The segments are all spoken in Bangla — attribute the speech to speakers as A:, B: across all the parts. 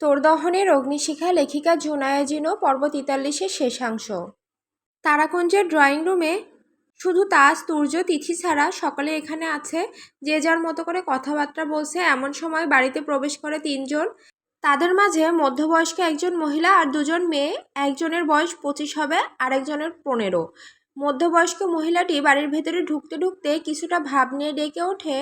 A: তোর দহনের অগ্নিশিখা লেখিকা জুনায়া জিনো পর্ব তেতাল্লিশের শেষাংশ। তারাকুঞ্জের ড্রয়িং রুমে শুধু তাজ তুর্য তিথি ছাড়া সকলে এখানে আছে। যে যার মতো করে কথাবার্তা বলছে। এমন সময় বাড়িতে প্রবেশ করে তিনজন। তাদের মাঝে মধ্যবয়স্ক একজন মহিলা আর দুজন মেয়ে। একজনের বয়স পঁচিশ হবে, আরেকজনের পনেরো। মধ্যবয়স্ক মহিলাটি বাড়ির ভেতরে ঢুকতে ঢুকতে কিছুটা ভাব নিয়ে ডেকে ওঠে,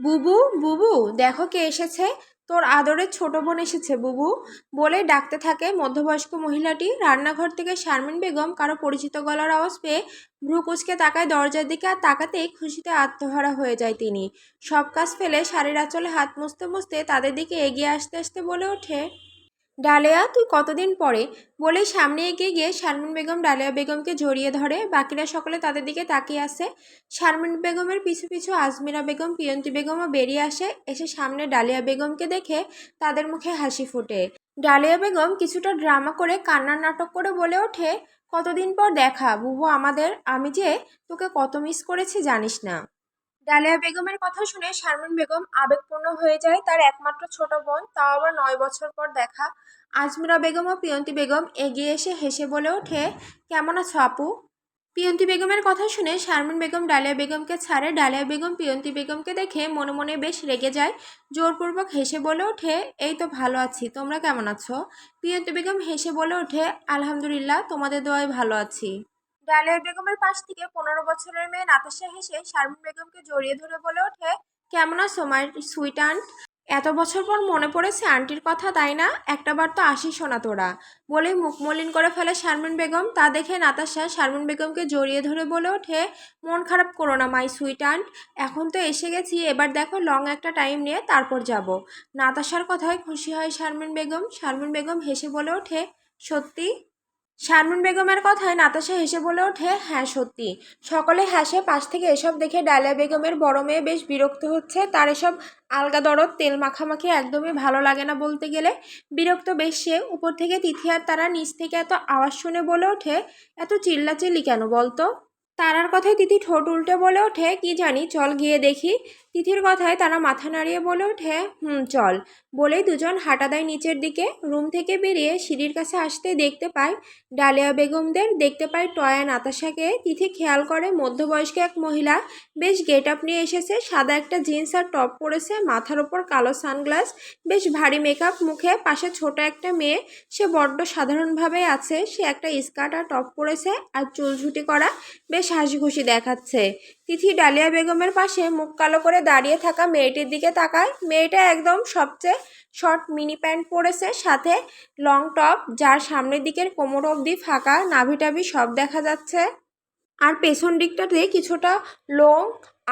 A: বুবু বুবু, দেখো কে এসেছে? তোর আদরের ছোট বোন এসেছে, বুবু। বলে ডাকতে থাকে মধ্যবয়স্ক মহিলাটি। রান্নাঘর থেকে শারমিন বেগম কারও পরিচিত গলার আওয়াজ পেয়ে ভ্রু কুচকে তাকায় দরজার দিকে আর তাকাতেই খুশিতে আত্মহারা হয়ে যায় তিনি। সব কাজ ফেলে শাড়ির আঁচলে হাত মুছতে মুছতে তাদের দিকে এগিয়ে আসতে আসতে বলে ওঠে। ডালিয়া, তুই কতদিন পরে? বলেই সামনে এগিয়ে গিয়ে শারমিন বেগম ডালিয়া বেগমকে জড়িয়ে ধরে। বাকিরা সকলে তাদের দিকে তাকিয়ে আসে শারমিন বেগমের পিছু পিছু আজমিরা বেগম, পিয়ন্তি বেগমও বেরিয়ে আসে। এসে সামনে ডালিয়া বেগমকে দেখে তাদের মুখে হাসি ফোটে। ডালিয়া বেগম কিছুটা ড্রামা করে কান্নার নাটক করে বলে ওঠে, কতদিন পর দেখা, বুবু আমাদের, আমি যে তোকে কত মিস করেছি জানিস না। ডালিয়া বেগমের কথা শুনে শারমিন বেগম আবেগপূর্ণ হয়ে যায় তার একমাত্র ছোট বোন, তাও আবার নয় বছর পর দেখা। আজমিরা বেগম ও পিয়ন্তি বেগম এগিয়ে এসে হেসে বলে ওঠে, কেমন আছো আপু? পিয়ন্তি বেগমের কথা শুনে শারমিন বেগম ডালিয়া বেগমকে ছাড়ে। ডালিয়া বেগম পিয়ন্তি বেগমকে দেখে মনে মনে বেশ রেগে যায়, জোরপূর্বক হেসে বলে ওঠে, এই তো ভালো আছি, তোমরা কেমন আছো? পিয়ন্তি বেগম হেসে বলে ওঠে, আলহামদুলিল্লাহ, তোমাদের দোয়ায় ভালো আছি। ডালিয়া বেগমের পাশ থেকে পনেরো বছরের মেয়ে নাতাশা হেসে শারমিন বেগমকে জড়িয়ে ধরে বলে ওঠে, কেমন আছো মায়ের সুইট আন্ট? এত বছর পর মনে পড়েছে আন্টির কথা, তাই না? একটাবার তো আসিস না তোরা। বলে মুখ মলিন করে ফেলে শারমিন বেগম। তা দেখে নাতাশা শারমিন বেগমকে জড়িয়ে ধরে বলে ওঠে, মন খারাপ করো না, মাই সুইট আন্ট। এখন তো এসে গেছি, এবার দেখো লং একটা টাইম নিয়ে তারপর যাব। নাতাশার কথায় খুশি হয় শারমিন বেগম। শারমিন বেগম হেসে বলে ওঠে, সত্যি? শারমিন বেগমের কথায় নাতাশা হেসে বলে ওঠে হ্যাঁ সত্যি। সকলে হাসে, পাশ থেকে এসব দেখে ডালিয়া বেগমের বড় মেয়ে বেশ বিরক্ত হচ্ছে। তার এসব আলগা দরদ, তেল মাখামাখি একদমই ভালো লাগে না বলতে গেলে। বিরক্ত বেশ সে। উপর থেকে তিথি আর তারা নিচ থেকে এত আওয়াজ শুনে বলে ওঠে, এত চিল্লাচিল্লি কেন বলতো? তারার কথায় তিথি ঠোঁট উল্টে বলে ওঠে, কি জানি, চল গিয়ে দেখি। তিথির কথায় তারা মাথা নাড়িয়ে বলে ওঠে, হুম, চল। বলেই দুজন হাঁটা দেয় নিচের দিকে রুম থেকে বেরিয়ে সিঁড়ির কাছে আসতে দেখতে পায় ডালিয়া বেগমদের, দেখতে পায় টয়া নাতাশাকে তিথি খেয়াল করে, মধ্যবয়স্ক এক মহিলা, বেশ গেট আপ নিয়ে এসেছে, সাদা একটা জিন্স আর টপ পরেছে, মাথার ওপর কালো সানগ্লাস, বেশ ভারী মেকআপ, মুখে পাশে ছোট একটা মেয়ে, সে বড্ড সাধারণভাবে আছে, সে একটা স্কার্ট আর টপ পরেছে আর চুলঝুটি করা বেশ হাসি খুশি দেখাচ্ছে। তিথি ডালিয়া বেগমের পাশে মুখ কালো করে দাঁড়িয়ে থাকা মেয়েটির দিকে তাকায়। মেয়েটা একদম সবচেয়ে শর্ট মিনি প্যান্ট পরেছে, সাথে লং টপ যার সামনের দিকের কোমর অবধি ফাঁকা নাভি টাভি সব দেখা যাচ্ছে। আর পেছন দিকটাতে কিছুটা লং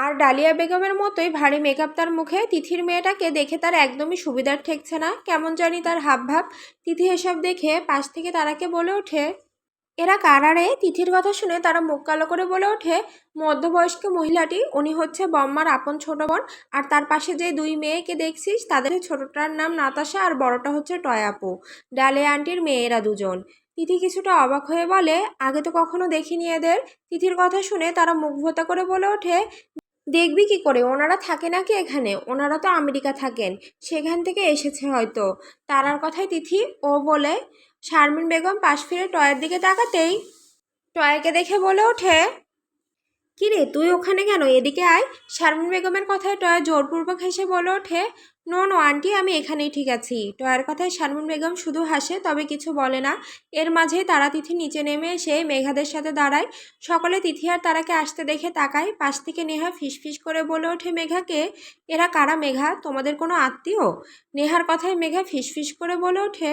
A: আর ডালিয়া বেগমের মতোই ভারী মেকআপ তার মুখে। তিথির মেয়েটাকে দেখে তার একদমই সুবিধার ঠেকছে না। কেমন জানি তার হাবভাব। তিথি এসব দেখে পাশ থেকে তারাকে বলে ওঠে এরা কারারে? তিথির কথা শুনে তারা মুখ কালো করে বলে ওঠে, মধ্যবয়স্ক মহিলাটি, উনি হচ্ছে বম্মার আপন ছোট বোন, আর তার পাশে যে দুই মেয়েকে দেখছিস, তাদের ছোটটার নাম নাতাশা আর বড়টা হচ্ছে টয়াপু। ডালে আন্টির মেয়েরা দুজন। তিথি কিছুটা অবাক হয়ে বলে, আগে তো কখনো দেখিনি এদের। তিথির কথা শুনে তারা মুখ ভোতা করে বলে ওঠে, দেখবি কি করে? ওনারা থাকে নাকি এখানে? ওনারা তো আমেরিকা থাকেন। সেখান থেকে এসেছে হয়তো। তারার কথায় তিথি, ও বলে শারমিন বেগম পাশ ফিরে টয়ের দিকে তাকাতেই টয়কে দেখে বলে ওঠে কিরে তুই ওখানে কেন? এদিকে আয়। শারমিন বেগমের কথায় টয় জোরপূর্বক হেসে বলে ওঠে, নো নো, আন্টি, আমি এখানেই ঠিক আছি। টয়ের কথায় শারমিন বেগম শুধু হাসে, তবে কিছু বলে না। এর মাঝে তারা তিথি নিচে নেমে এসে মেঘাদের সাথে দাঁড়ায়। সকলে তিথি আর তারাকে আসতে দেখে তাকায়। পাশ থেকে নেহা ফিসফিস করে বলে ওঠে মেঘাকে, এরা কারা মেঘা? তোমাদের কোনো আত্মীয়? নেহার কথায় মেঘা ফিসফিস করে বলে ওঠে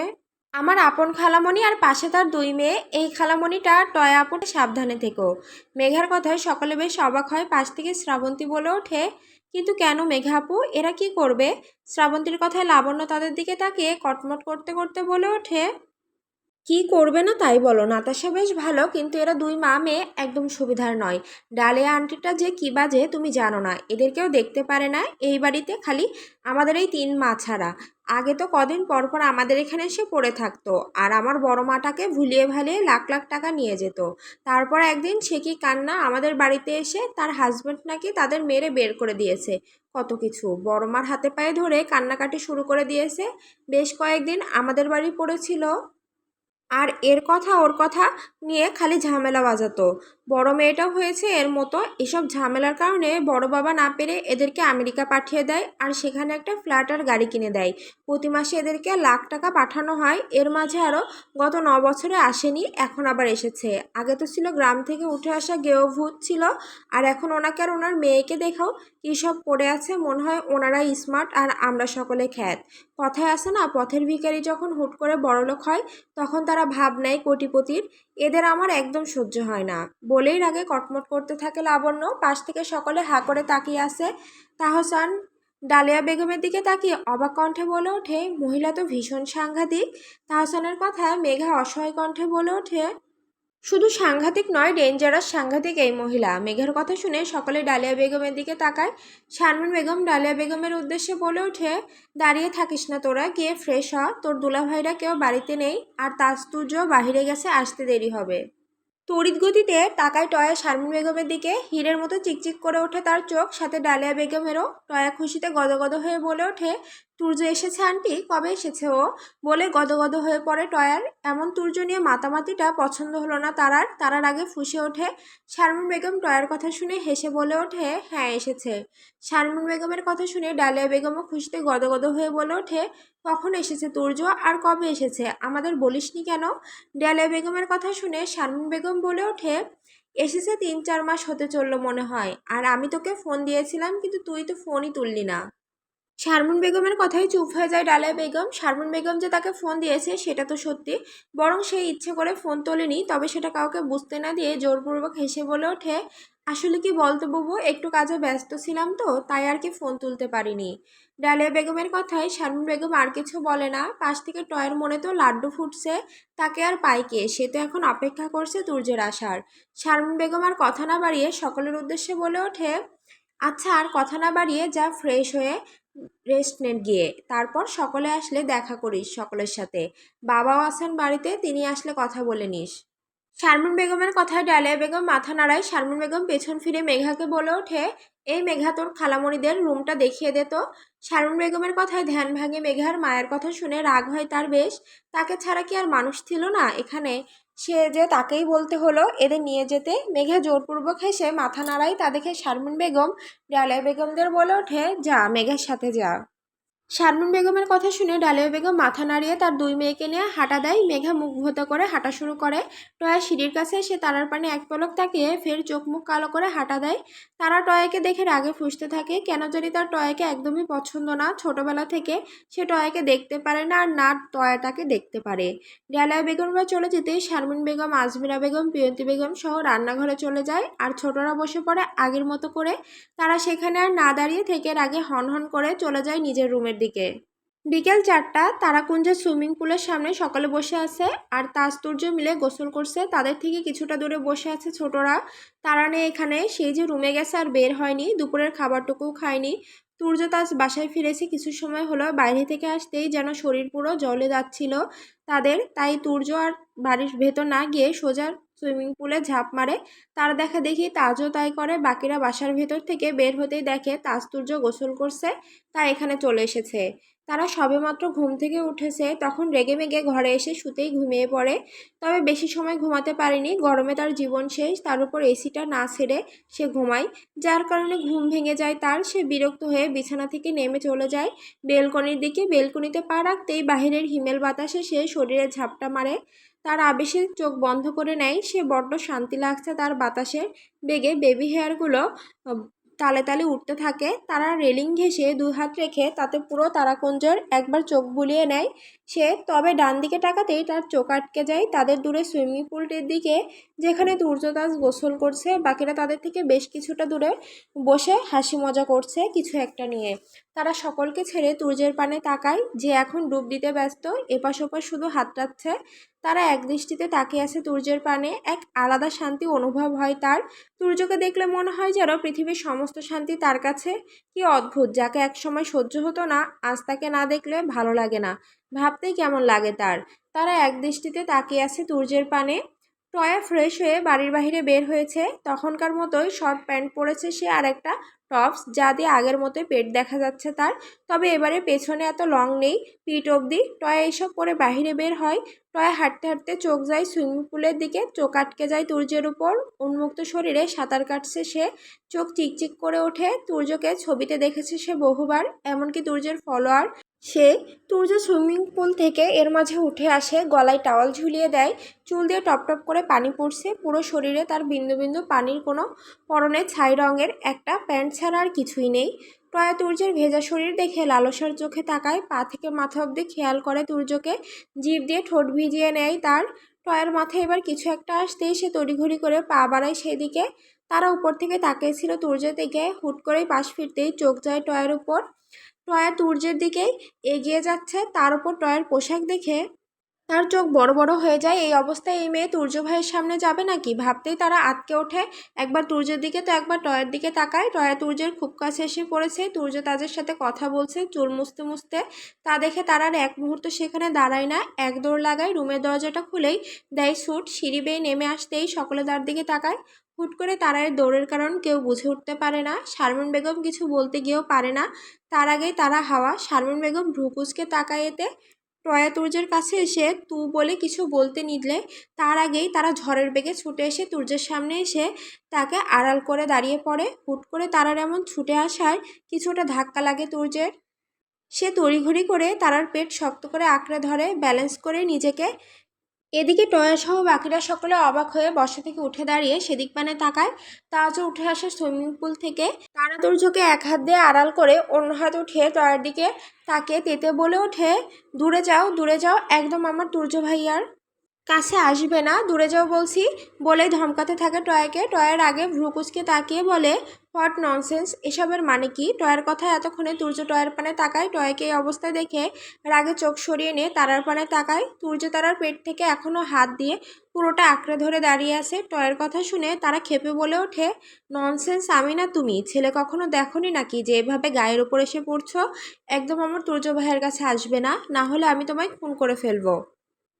A: আমার আপন খালামণি আর পাশে তার দুই মেয়ে। এই খালামণিটা টয় আপনে সাবধানে থেকো। মেঘার কথায় সকলে বেশ অবাক হয়, পাশ থেকে শ্রাবন্তী বলে ওঠে, কিন্তু কেন মেঘা আপু? এরা কি করবে? শ্রাবন্তীর কথায় লাবণ্য তাদের দিকে তাকিয়ে কটমট করতে করতে বলে ওঠে কি করবে না তাই বলো। নাতাশা বেশ ভালো, কিন্তু এরা দুই মা মেয়ে একদম সুবিধার নয়। ডালিয়া আন্টিটা যে কী বাজে তুমি জানো না, এদেরকেও দেখতে পারে না এই বাড়িতে খালি আমাদের এই তিন মা ছাড়া। আগে তো কদিন পর পর আমাদের এখানে এসে পড়ে থাকতো, আর আমার বড় মাটাকে ভুলিয়ে ভালিয়ে লাখ লাখ টাকা নিয়ে যেত। তারপর একদিন সে কি কান্না আমাদের বাড়িতে এসে তার হাজব্যান্ড নাকি তাদের মেরে বের করে দিয়েছে। কত কিছু, বড় মার হাতে পায়ে ধরে কান্নাকাটি শুরু করে দিয়েছে। বেশ কয়েকদিন আমাদের বাড়ি পড়েছিল। আর এর কথা ওর কথা নিয়ে খালি ঝামেলা বাজাতো। বড় মেয়েটাও হয়েছে এর মতো। এসব ঝামেলার কারণে বড় বাবা না পেরে এদেরকে আমেরিকা পাঠিয়ে দেয় আর সেখানে একটা ফ্ল্যাট আর গাড়ি কিনে দেয়। প্রতি মাসে এদেরকে লাখ টাকা পাঠানো হয়। এর মাঝে আরও গত ন বছরে আসেনি, এখন আবার এসেছে। আগে তো ছিল গ্রাম থেকে উঠে আসা গেয়ভূত ছিল আর এখন ওনাকে আর ওনার মেয়েকে দেখাও কী সব পড়ে আছে, মনে হয় ওনারা স্মার্ট আর আমরা সকলে খ্যাত। কথায় আছে না, পথের ভিখারি যখন হুট করে বড়লোক হয়, তখন তারা ভাব নেয় কোটিপতির এদের আমার একদম সহ্য হয় না। বলেই রাগে কটমট করতে থাকে লাবণ্য। পাশ থেকে সকলে হা করে তাকিয়ে আসে তাহসান ডালিয়া বেগমের দিকে তাকিয়ে অবাক কণ্ঠে বলে ওঠে, মহিলা তো ভীষণ সাংঘাতিক। তাহসানের কথায় মেঘা অসহায় কণ্ঠে বলে ওঠে শুধু সাংঘাতিক নয় ডেঞ্জারাস সাংঘাতিক এই মহিলা। মেঘের কথা শুনে সকলে ডালিয়া বেগমের দিকে তাকায়। শারমিন বেগম ডালিয়া বেগমের উদ্দেশ্যে বলে ওঠে, দাঁড়িয়ে থাকিস না তোরা, গিয়ে ফ্রেশ হ। তোর দুলাভাইরা কেউ বাড়িতে নেই আর তাজতুর্য বাহিরে গেছে, আসতে দেরি হবে। তড়িৎ গতিতে তাকায় টয়া শারমিন বেগমের দিকে। হীরের মতো চিকচিক করে ওঠে তার চোখ। সাথে ডালিয়া বেগমেরও টয়া খুশিতে গদগদ হয়ে বলে ওঠে তুর্য এসেছে, আন্টি। কবে এসেছে ও? বলে গদগদ হয়ে পড়ে টয়ার। এমন তুর্য নিয়ে মাতামাতিটা পছন্দ হলো না তারার। তারার আগে ফুসে ওঠে শারমিন বেগম। টয়ার কথা শুনে হেসে বলে ওঠে হ্যাঁ এসেছে। শারমিন বেগমের কথা শুনে ডালিয়া বেগমও খুশিতে গদগদ হয়ে বলে ওঠে, কখন এসেছে তুর্য আর কবে এসেছে? আমাদের বলিসনি কেন? ডালিয়া বেগমের কথা শুনে শারমিন বেগম বলে ওঠে, এসেছে তিন, চার মাস হতে চলল মনে হয়। আর আমি তোকে ফোন দিয়েছিলাম, কিন্তু তুই তো ফোনই তুললি না। শারমিন বেগমের কথাই চুপ হয়ে যায় ডালিয়া বেগম। শারমিন বেগম যে তাকে ফোন দিয়েছে, সেটা তো সত্যি। বরং সে ইচ্ছে করে ফোন তোলেনি, তবে সেটা কাউকে বুঝতে না দিয়ে জোরপূর্বক হেসে বলে ওঠে, আসলে কি বলতো বাবু, একটু কাজে ব্যস্ত ছিলাম তো, তাই আর কি ফোন তুলতে পারিনি। ডালিয়া বেগমের কথায় শারমিন বেগম আর কিছু বলে না। পাশ থেকে টয়ের মনে তো লাড্ডু ফুটছে, তাকে আর পাইকে সে তো এখন অপেক্ষা করছে তুর্যের আসার শারমিন বেগম আর কথা না বাড়িয়ে সকলের উদ্দেশ্যে বলে ওঠে আচ্ছা আর কথা না বাড়িয়ে যা ফ্রেশ হয়ে রেস্ট নেন গিয়ে। তারপর সকলে আসলে দেখা করিস সকলের সাথে। বাবাও আছেন বাড়িতে, তিনি আসলে কথা বলে নিস। শারমিন বেগমের কথায় ডালিয়া বেগম মাথা নাড়ায়, শারমিন বেগম, পেছন ফিরে মেঘাকে বলে ওঠে, এই মেঘা তোর খালামণিদের রুমটা দেখিয়ে দে তো। শারমিন বেগমের কথায় ধ্যান ভাঙে মেঘার মায়ের কথা শুনে রাগ হয় তার বেশ। তাকে ছাড়া কি আর মানুষ ছিল না এখানে? সে যে তাকেই বলতে হলো, এদের নিয়ে যেতে। মেঘা জোরপূর্বক হেসে মাথা নাড়াই তাদেরকে শারমিন বেগম ডালিয়া বেগমদের বলে ওঠে, যা, মেঘের সাথে যা। শারমিন বেগমের কথা শুনে ডালিয়া বেগম মাথা নাড়িয়ে তার দুই মেয়েকে নিয়ে হাঁটা দেয়। মেঘা মুখ ভূত করে হাঁটা শুরু করে। টয়া সিঁড়ির কাছে এসে তারার পানে এক পলক তাকিয়ে ফের চোখ মুখ কালো করে হাঁটা দেয়। তারা টয়াকে দেখে রাগে ফুসতে থাকে। কেন জানি তার টয়াকে একদমই পছন্দ না। ছোটবেলা থেকে সে টয়াকে দেখতে পারে না আর না টয়াটাকে দেখতে পারে। ডালিয়া বেগমরা চলে যেতে শারমিন বেগম, আজমিরা বেগম পিয়ন্তি বেগম সহ রান্নাঘরে চলে যায় আর ছোটরা বসে পড়ে আগের মতো করে। তারা সেখানে আর না দাঁড়িয়ে থেকে রাগে হন হন করে চলে যায় নিজের রুমের দিকে। বিকেল চারটা, তারাকুঞ্জের সুইমিং পুলের সামনে সকালে বসে আছে আর তাজতুর্য মিলে গোসল করছে। তাদের থেকে কিছুটা দূরে বসে আছে ছোটরা। তারা নেই এখানে সেই যে রুমে গেছে আর বের হয়নি, দুপুরের খাবারটুকুও খায়নি। তুর্য তাজ বাসায় ফিরেছে কিছু সময় হলো, বাইরে থেকে আসতেই যেন শরীর পুরো জলে যাচ্ছিল তাদের। তাই তুর্য আর বাড়ির ভেতর না গিয়ে সোজা সুইমিং পুলে ঝাঁপ মারে। তার দেখা দেখি তাজও তাই করে, বাকিরা বাসার ভেতর থেকে বের হতেই দেখে তাজতুর্য গোসল করছে তা এখানে চলে এসেছে। তারা সবেমাত্র ঘুম থেকে উঠেছে, তখন রেগে মেগে ঘরে এসে শুতেই ঘুমিয়ে পড়ে। তবে বেশি সময় ঘুমাতে পারেনি, গরমে তার জীবন শেষ, তার উপর এসিটা না ছেড়ে সে ঘুমায়। যার কারণে ঘুম ভেঙে যায় তার, সে বিরক্ত হয়ে বিছানা থেকে নেমে চলে যায়। বেলকনির দিকে, বেলকনিতে পা রাখতেই বাহিরের হিমেল বাতাসে সে শরীরে ঝাপটা মারে। তার আবেশে চোখ বন্ধ করে নেয়। সে বড্ড শান্তি লাগছে তার বাতাসের বেগে বেবি হেয়ারগুলো তালে তালে উঠতে থাকে। তারা রেলিং ঘেঁষে হাত রেখে তাতে পুরো তারাকুঞ্জের একবার চোখ বুলিয়ে নেয়। সে তবে ডান দিকে টাকাতেই তার চোখ আটকে যায়। তাদের দূরে সুইমিং পুলটির দিকে, যেখানে দুর্যোদাস গোসল করছে। বাকিরা তাদের থেকে বেশ কিছুটা দূরে বসে হাসি মজা করছে কিছু একটা নিয়ে। তারা সকলকে ছেড়ে তুর্যের পানে তাকায়। যে এখন ডুব দিতে ব্যস্ত, এপাশ ওপাশ শুধু হাতড়াচ্ছে। তারা এক দৃষ্টিতে তাকিয়ে আছে তুর্যের পানে। এক আলাদা শান্তি অনুভব হয় তার। তুর্যকে দেখলে মনে হয় যেন পৃথিবীর সমস্ত শান্তি তার কাছে। কি অদ্ভুত, যাকে একসময় সহ্য হতো না, আজ তাকে না দেখলে ভালো লাগে না। ভাবতেই কেমন লাগে তার। তারা এক দৃষ্টিতে তাকিয়ে আছে তুর্যের পানে। টয়া ফ্রেশ হয়ে বাড়ির বাইরে বের হয়েছে। তখনকার মতোই শর্ট প্যান্ট পরেছে সে আর একটা টপস, যা দিয়ে আগের মতোই পেট দেখা যাচ্ছে তার। তবে এবারে পেছনে এত লং নেই পিট অবধি। টয়া এইসব পরে বাহিরে বের হয়। টয়া হাঁটতে হাঁটতে চোখ যায় সুইমিং পুলের দিকে, চোখ আটকে যায় তুর্যের উপর। উন্মুক্ত শরীরে সাঁতার কাটছে সে। চোখ চিকচিক করে ওঠে। তুর্যকে ছবিতে দেখেছে সে বহুবার, এমনকি তুর্যের ফলোয়ার। সে তুর্য সুইমিং পুল থেকে এর মাঝে উঠে আসে, গলায় টাওয়াল ঝুলিয়ে দেয়, চুল দিয়ে টপ টপ করে পানি পড়ছে, পুরো শরীরে তার বিন্দু বিন্দু পানির কোনো পরনে ছাই রঙের একটা প্যান্ট ছাড়া আর কিছুই নেই। টয়া তুর্যের ভেজা শরীর দেখে লালসার চোখে তাকায়, পা থেকে মাথা অবধি খেয়াল করে তুর্যকে, জিভ দিয়ে ঠোঁট ভিজিয়ে নেয় তার। টয়ের মাথায় এবার কিছু একটা আসতেই সে তড়িঘড়ি করে পা বাড়ায় সেদিকে। তারা উপর থেকে তাকিয়েছিল তুর্যের দিকে, হুট করেই পাশ ফিরতেই চোখ যায় টয়ের উপর। টয়া তুর্যের দিকেই এগিয়ে যাচ্ছে, তার উপর টয়ের পোশাক দেখে তার চোখ বড় বড় হয়ে যায়। এই অবস্থায় এই মেয়ে তুর্য ভাইয়ের সামনে যাবে নাকি? ভাবতেই তারা আটকে ওঠে। একবার তুর্যের দিকে, তো একবার টয়ের দিকে তাকায়। টয়া তুর্যের খুব কাছে এসে পড়েছে। তুর্য তাদের সাথে কথা বলছে, চুল মুছতে মুছতে। তা দেখে তারা আর এক মুহূর্ত সেখানে দাঁড়ায় না। এক দৌড় লাগায় রুমের দরজাটা খুলেই দেয় স্যুট। সিঁড়ি বেয়ে নেমে আসতেই সকলে তার দিকে তাকায়। হুট করে তারা এর দৌড়ের কারণ কেউ বুঝে উঠতে পারে না। শারমিন বেগম কিছু বলতে গিয়েও পারে না। তার আগেই তারা হাওয়া। শারমিন বেগম ভ্রুকুচকে তাকায় এতে টয়া তুর্যের কাছে এসে তু বলে কিছু বলতে নিলে তার আগেই তারা ঝড়ের বেগে ছুটে এসে তুর্যের সামনে এসে তাকে আড়াল করে দাঁড়িয়ে পড়ে। হুট করে তারার এমন ছুটে আসায় কিছুটা ধাক্কা লাগে তুর্যের। সে তড়িঘড়ি করে তারার পেট শক্ত করে আঁকড়ে ধরে, ব্যালেন্স করে নিজেকে এদিকে টয়াসহ বাকিরা সকলে অবাক হয়ে বসা থেকে উঠে দাঁড়িয়ে সেদিক পানে তাকায়। তাজও উঠে আসে সুইমিং পুল থেকে। তারা দুর্যোগে এক হাত দিয়ে আড়াল করে অন্য হাত উঠে টয়ার দিকে তাকে তেতে বলে ওঠে, দূরে যাও দূরে যাও, একদম আমার তুর্য ভাইয়ার কাছে আসবে না। দূরে যাও বলছি। বলেই ধমকাতে থাকে টয়াকে। টয়ের আগে ভ্রুকুচকে তাকিয়ে বলে হট ননসেন্স, এসবের মানে কি? টয়ের কথা এতক্ষণে তুর্য টয়ের পানে তাকায়। টয়কে এই অবস্থায় দেখে রাগে চোখ সরিয়ে নিয়ে তারার পানে তাকায়। তুর্য তারার পেট থেকে এখনও হাত দিয়ে পুরোটা আঁকড়ে ধরে দাঁড়িয়ে আছে। টয়ের কথা শুনে তারা খেপে বলে ওঠে, ননসেন্স, আমি না তুমি? ছেলে কখনো দেখনি নাকি যে এভাবে গায়ের ওপর এসে পড়ছো? একদম আমার তুর্য ভাইয়ের কাছে আসবে না। না হলে আমি তোমায় খুন করে ফেলব।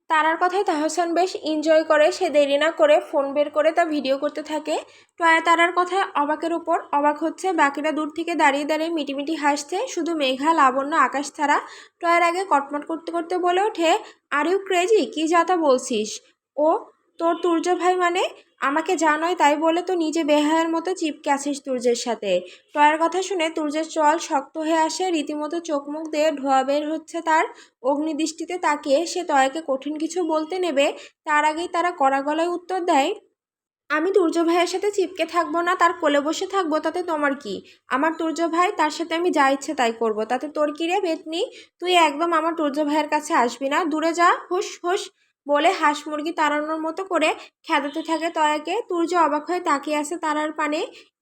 A: তারার কথায় তাহসান বেশ এনজয় করে, সে দেরি না করে ফোন বের করে তা ভিডিও করতে থাকে। টয়া তারার কথায় অবাকের উপর অবাক হচ্ছে, বাকিরা দূর থেকে দাঁড়িয়ে দাঁড়িয়ে মিটিমিটি হাসছে, শুধু মেঘা, লাবণ্য, আকাশ ছাড়া। টয়ার আগে কটমট করতে করতে বলে ওঠে আর ইউ ক্রেজি কী যা তা বলছিস? ও, তোর তুর্য ভাই মানে? আমাকে যা নয় তাই বলে তো নিজে বেহায়ের মতো চিপকে আসিস তুর্যের সাথে। টয়ের কথা শুনে তুর্যের চল শক্ত হয়ে আসে, রীতিমতো চোখ মুখ দিয়ে ধোয়া বের হচ্ছে তার অগ্নিদৃষ্টিতে তাকিয়ে। সে টয়াকে কঠিন কিছু বলতে নেবে, তার আগেই তারা কড়া গলায় উত্তর দেয়, আমি তুর্য ভাইয়ের সাথে চিপকে থাকব না, তার কোলে বসে থাকব, তাতে তোমার কি? আমার তুর্য ভাই, তার সাথে আমি যা ইচ্ছে তাই করব। তাতে তোর কি রে, বেতনি? তুই একদম আমার তুর্য ভাইয়ের কাছে আসবি না। দূরে যা হুস হুস বলে হাঁস মুরগি তাড়ানোর মতো করে খেদাতে থাকে তয়াকে। তুর্য অবাক হয়ে তাকিয়ে আছে তারার পানে।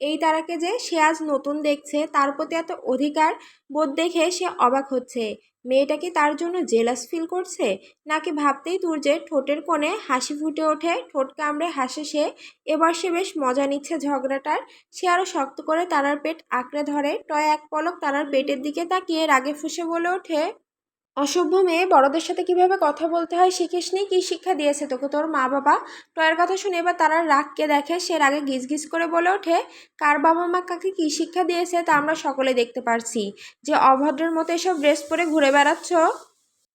A: এই তারাকে যে সে আজ নতুন দেখছে, তার প্রতি এত অধিকার বোধ দেখে সে অবাক হচ্ছে। মেয়েটা কি তার জন্য জেলাস ফিল করছে? নাকি ভাবতেই তুর্যের ঠোঁটের কোণে হাসি ফুটে ওঠে, ঠোঁট কামড়ে হাসে সে। এবার সে বেশ মজা নিচ্ছে ঝগড়াটার। সে আরও শক্ত করে তারার পেট আঁকড়ে ধরে। টয় এক পলক তারার পেটের দিকে তাকিয়ে রাগে ফুসে বলে ওঠে অসভ্য মেয়ে, বড়দের সাথে কীভাবে কথা বলতে হয় শিখিসনি কি শিক্ষা দিয়েছে তোকে তোর মা বাবা? টয়ের কথা শুনে এবার তারা রাগকে দেখে, সে রাগে গিজ করে বলে ওঠে, কার বাবা মা কাকে কী শিক্ষা দিয়েছে তা আমরা সকলে দেখতে পারছি। যে অভদ্রের মতো এসব ড্রেস পরে ঘুরে বেড়াচ্ছ?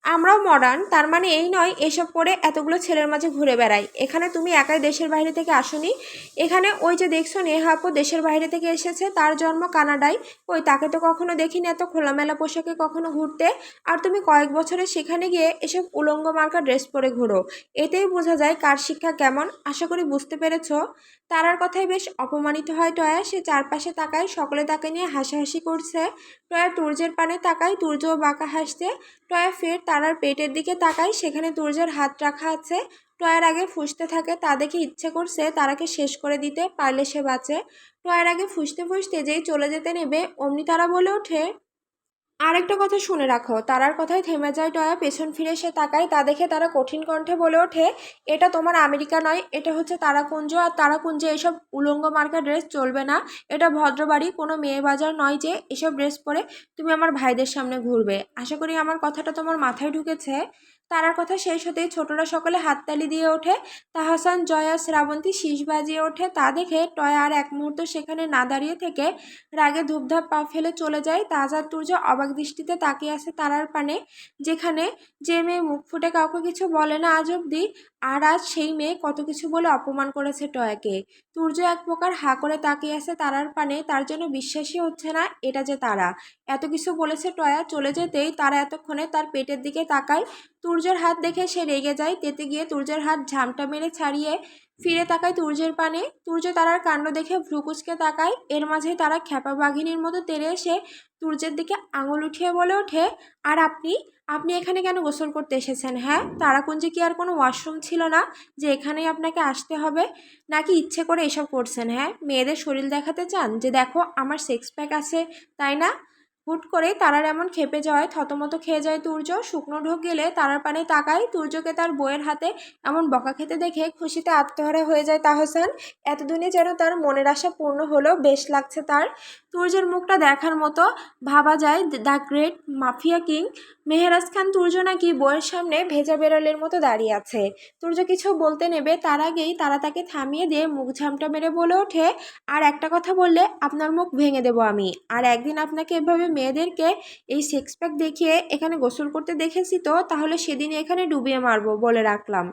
A: আমরাও মডার্ন, তার মানে এই নয় এসব পরে এতগুলো ছেলের মাঝে ঘুরে বেড়াই। এখানে তুমি একাই দেশের বাইরে থেকে আসনি। এখানে ওই যে দেখছ নেহাপু দেশের বাইরে থেকে এসেছে, তার জন্ম কানাডায়। ওই তাকে তো কখনো দেখিনি এত খোলামেলা পোশাকে কখনো ঘুরতে। আর তুমি কয়েক বছরে সেখানে গিয়ে এসব উলঙ্গ মার্কা ড্রেস পরে ঘুরো। এতেই বোঝা যায় কার শিক্ষা কেমন, আশা করি বুঝতে পেরেছ। তারার কথায় বেশ অপমানিত হয় টয়া, সে চারপাশে তাকায়, সকলে তাকে নিয়ে হাসাহাসি করছে। টয়া তুর্যের পানে তাকায়, তুর্যও বাঁকা হাসছে। টয়া ফের তারার পেটের দিকে তাকায়, সেখানে তুর্জার হাত রাখা আছে। টয়ার আগে ফুসতে থাকে, তা দেখে ইচ্ছে করছে তারাকে শেষ করে দিতে, পারলে সে বাঁচে। টয়ার আগে ফুসতে ফুসতে যেই চলে যেতে নেবে, অমনি তারা বলে ওঠে আরেকটা কথা শুনে রাখো, তারার কথায় থেমে যায় টয়া পেছন ফিরে সে তাকায়, তা দেখে তারা কঠিন কণ্ঠে বলে ওঠে, এটা তোমার আমেরিকা নয়, এটা হচ্ছে তারাকুঞ্জ, আর তারাকুঞ্জে এসব উলঙ্গ মার্কা ড্রেস চলবে না, এটা ভদ্রবাড়ি, কোনো মেয়ে বাজার নয় যে এসব ড্রেস পরে তুমি আমার ভাইদের সামনে ঘুরবে। আশা করি আমার কথাটা তোমার মাথায় ঢুকেছে। তারার কথা শেষ হতেই ছোটরা সকলে হাততালি দিয়ে ওঠে তাহসান জয়া, শ্রাবন্তী শীষ বাজিয়ে ওঠে, তা দেখে টয়া আর এক মুহূর্ত সেখানে না দাঁড়িয়ে থেকে রাগে ধূপধাপ পা ফেলে চলে যায় তাজা তুর্য অবাক দৃষ্টিতে তাকিয়ে আছে তারার পানে, যেখানে যে মেয়ে মুখ ফুটে কাউকে কিছু বলে না আজ অব্দি আর আজ সেই মেয়ে কত কিছু বলে অপমান করেছে টয়াকে। তুর্য এক প্রকার হা করে তাকিয়ে আছে তারার পানে, তার জন্য বিশ্বাসই হচ্ছে না এটা যে তারা। এত কিছু বলেছে টয়া, চলে যেতেই তারা এতক্ষণে তার পেটের দিকে তাকায়। তুর্যের হাত দেখে সে রেগে যায়, তেতে গিয়ে তুর্যের হাত ঝামটা মেরে ছাড়িয়ে ফিরে তাকায় তুর্যের পানে। তুর্য তারার কাণ্ড দেখে ভ্রুকুচকে তাকায়। এর মাঝে তারা খ্যাপা বাঘিনীর মতো তেড়ে এসে তুর্যের দিকে আঙুল উঠিয়ে বলে ওঠে, আর আপনি? আপনি এখানে কেন গোসল করতে এসেছেন হ্যাঁ? তারাকুঞ্জে কি আর কোনো ওয়াশরুম ছিল না যে এখানেই আপনাকে আসতে হবে? নাকি ইচ্ছে করে এসব করছেন হ্যাঁ? মেয়েদের শরীর দেখাতে চান যে, দেখো, আমার সিক্স প্যাক আছে, তাই না? হুট করে তারার এমন খেপে যাওয়ায় থতমত খেয়ে যায় তুর্য। শুকনো ঢোক গেলে তারার পানে তাকায়। তুর্যকে তার বইয়ের হাতে এমন বকা খেতে দেখে খুশিতে আত্মহারা হয়ে যায় তাহসান। এতদিনে যেন তার মনের আশা পূর্ণ হলো, বেশ লাগছে তার। তুর্যের মুখটা দেখার মতো ভাবা যায় the great mafia king. Mehraj Khan Turya নাকি বইয়ের সামনে ভেজা বেড়ালের মতো দাঁড়িয়ে আছে। তুর্য কিছু বলতে নেবে, তার আগেই তারা তাকে থামিয়ে দিয়ে মুখ ঝামটা মেরে বলে ওঠে। আর একটা কথা বললে আপনার মুখ ভেঙে দেবো আমি। আর একদিন আপনাকে এভাবে মেয়েদেরকে এই সিক্স প্যাক দেখিয়ে এখানে গোসল করতে দেখেছি তো, তাহলে সেদিন এখানে ডুবিয়ে মারবো বলে রাখলাম।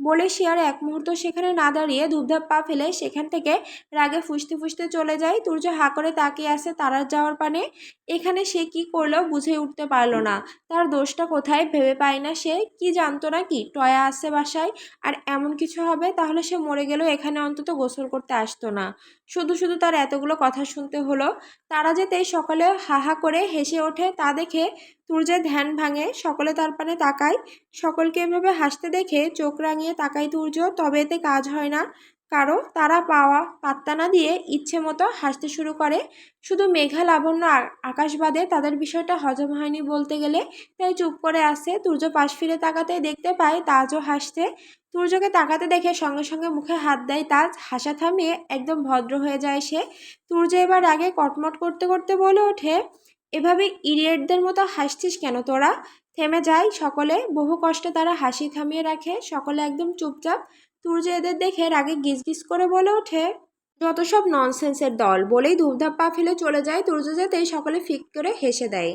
A: বলে আর এক মুহূর্ত সেখানে না দাঁড়িয়ে ধূপধাপ পা ফেলে সেখান থেকে রাগে ফুসতে ফুসতে চলে যায়। তুর্য হা করে তাকিয়ে আসে তারার যাওয়ার পানে। এখানে সে কি করল বুঝে উঠতে পারল না। তার দোষটা কোথায় ভেবে পায় না সে। কি জানতো না কি? টয়া আসছে বাসায়। আর এমন কিছু হবে? তাহলে সে মরে গেলেও এখানে অন্তত গোসল করতে আসতো না। শুধু শুধু তার এতগুলো কথা শুনতে হলো। তারা যেতে সকালে হাহা করে হেসে ওঠে তা দেখে তুর্যের ধ্যান ভাঙে, সকলে তার পানে তাকায়। সকলকে এভাবে হাসতে দেখে চোখ রাঙিয়ে তাকায় তুর্য তবে এতে কাজ হয় না। কারও তারা পাওয়া পাত্তা না দিয়ে ইচ্ছে মতো হাসতে শুরু করে। শুধু মেঘা লাবণ্য আকাশ বাদে তাদের বিষয়টা হজম হয়নি বলতে গেলে। তাই চুপ করে আসে। তুর্য পাশ ফিরে তাকাতে দেখতে পায় তাজও হাসছে। তুর্যকে তাকাতে দেখে সঙ্গে সঙ্গে মুখে হাত দেয় তাজ। হাসা থামিয়ে একদম ভদ্র হয়ে যায় সে। তুর্য এবার আগে কটমট করতে করতে বলে ওঠে এভাবে ইডিয়েটদের মতো হাসছিস কেন তোরা? থেমে যায় সকলে। বহু কষ্টে তারা হাসি থামিয়ে রাখে। সকলে একদম চুপচাপ। তুর্য এদের দেখে রাগে গিজ করে বলে ওঠে। যত সব ননসেন্সের দল, বলেই ধূপধাপ পা ফেলে চলে যায়। তুর্য যেতেই সকলে ফিক করে হেসে দেয়।